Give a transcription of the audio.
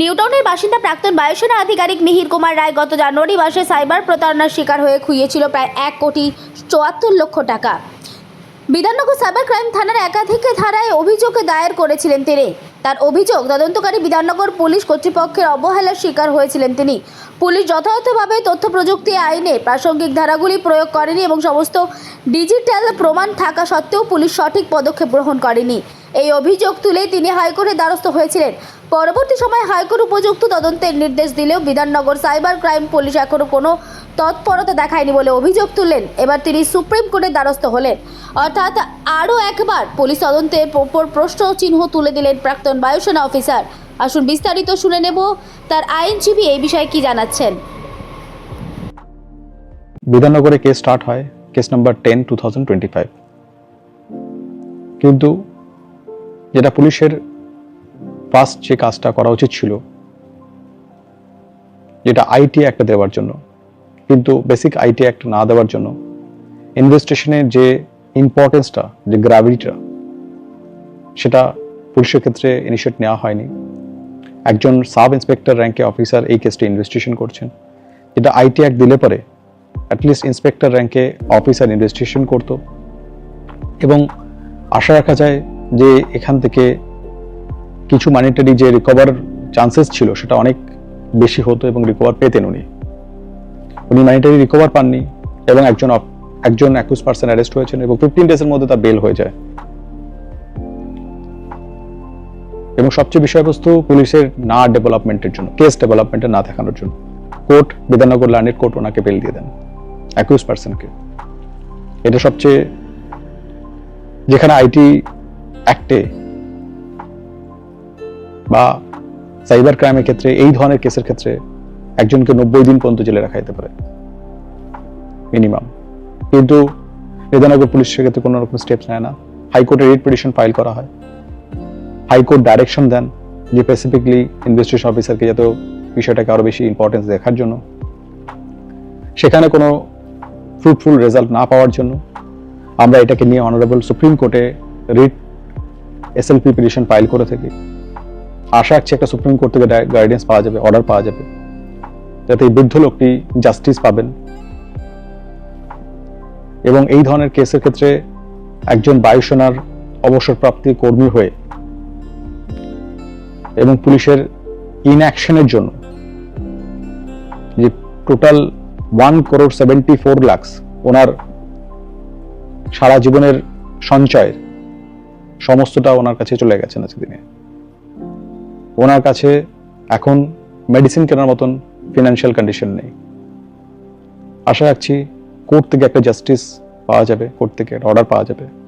নিউটাউনের বাসিন্দা প্রাক্তন বায়ুসেনা আধিকারিক মিহির কুমার রায় গত জানুয়ারি মাসে সাইবার প্রতারণার শিকার হয়ে খুইয়েছিল প্রায় এক কোটি চুয়াত্তর লক্ষ টাকা। বিধাননগর সাইবার ক্রাইম থানার একাধিক ধারায় অভিযোগ দায়ের করেছিলেন তিনি। তার অভিযোগ, তদন্তকারী বিধাননগর পুলিশ কর্তৃপক্ষের অবহেলার শিকার হয়েছিলেন তিনি। পুলিশ যথাযথভাবে তথ্য প্রযুক্তি আইনে প্রাসঙ্গিক ধারাগুলি প্রয়োগ করেনি এবং সমস্ত ডিজিটাল প্রমাণ থাকা সত্ত্বেও পুলিশ সঠিক পদক্ষেপ গ্রহণ করেনি। এই অভিযোগ তুলে তিনি হাইকোর্টের দ্বারস্থ হয়েছিলেন। পরবর্তী সময় হাইকোর্ট উপযুক্ত তদন্তের নির্দেশ দিলেও বিধাননগর সাইবার ক্রাইম পুলিশ এখনও কোনো তৎপরতা দেখায়নি বলে অভিযোগ তুললেন। এবার তিনি সুপ্রিম কোর্টের দ্বারস্থ হলেন। অর্থাৎ আরও একবার পুলিশ তদন্তের ওপর প্রশ্ন চিহ্ন তুলে দিলেন প্রাক্তন বায়ুসেনা অফিসার। আসুন বিস্তারিত শুনে নেব তার আইনজীবী এই বিষয়ে কি জানাচ্ছেন। বিধাননগরে কেস স্টার্ট হয় case number ten, two thousand twenty five. কিন্তু যেটা পুলিশের ফার্স্ট যে কাজটা করা উচিত ছিল, যেটা আইটি একটা দেওয়ার জন্য। কিন্তু বেসিক আইটি অ্যাক্ট না দেওয়ার জন্য ইনভেস্টিগেশনের যে ইম্পর্টেন্সটা যে গ্র্যাভিটিটা সেটা পুলিশের ক্ষেত্রে ইনিশিয়েট নেওয়া হয়নি। একজন সাব ইন্সপেক্টর র্যাঙ্কে অফিসার এই কেসটি ইনভেস্টিগেশন করছেন। যেটা আইটি অ্যাক্ট দিলে পরে অ্যাটলিস্ট ইন্সপেক্টর র্যাঙ্কে অফিসার ইনভেস্টিগেশন করত। এবং আশা রাখা যায় যে এখান থেকে কিছু মানিটারি যে রিকভার চান্সেস ছিল, সেটা অনেক বেশি হতো এবং রিকভার পেতেন উনি। উনি মানিটারি রিকভার পাননি এবং একজন একজন একুশ পার্সেন্ট অ্যারেস্ট হয়েছেন এবং ফিফটিন ডেজের মধ্যে তার বেল হয়ে যায়। এবং সবচেয়ে বিষয়বস্তু পুলিশের না ডেভেলপমেন্টের জন্য কেস ডেভেলপমেন্টের না দেখানোর জন্য। কোর্ট, বিধাননগর ল্যান্ডেড কোর্ট ওনাকে বেল দিয়ে দেন একুশ পার্সেন্টকে এটা সবচেয়ে যেখানে আইটি অ্যাক্টে বা সাইবার ক্রাইমের ক্ষেত্রে, এই ধরনের কেসের ক্ষেত্রে একজনকে নব্বই দিন পর্যন্ত জেলে রাখা যেতে পারে, মিনিমাম। কিন্তু বিধাননগর পুলিশ সেক্ষেত্রে কোনো রকম স্টেপস নেয় না। হাইকোর্টে রিট পিটিশন ফাইল করা হয়। হাইকোর্ট ডাইরেকশন দেন যে স্পেসিফিকলি ইনভেস্টিগেশন অফিসারকে যাতে বিষয়টাকে আরও বেশি ইম্পর্টেন্স দেখার জন্য। সেখানে কোনো ফ্রুটফুল রেজাল্ট না পাওয়ার জন্য আমরা এটাকে নিয়ে অনারেবল সুপ্রিম কোর্টে রিট এসএলপি পিটিশন ফাইল করে থাকি। আশা রাখছি একটা সুপ্রিম কোর্ট থেকে গাইডেন্স পাওয়া যাবে অর্ডার পাওয়া যাবে। যাতে এই বৃদ্ধ লোকটি জাস্টিস পাবেন। এবং এই ধরনের কেসের ক্ষেত্রে একজন বায়ুসেনার অবসরপ্রাপ্তি কর্মী হয়ে এবং পুলিশের ইনঅ্যাকশনের জন্য যে total one crore seventy four lakhs ওনার সারা জীবনের সঞ্চয়ের সমস্তটা ওনার কাছে চলে গেছেন আজকে দিনে। ওনার কাছে এখন মেডিসিন কেনার মতন ফিনান্সিয়াল কন্ডিশন নেই। আশা রাখছি কোর্ট থেকে একটা জাস্টিস পাওয়া যাবে কোর্ট থেকে একটা অর্ডার পাওয়া যাবে।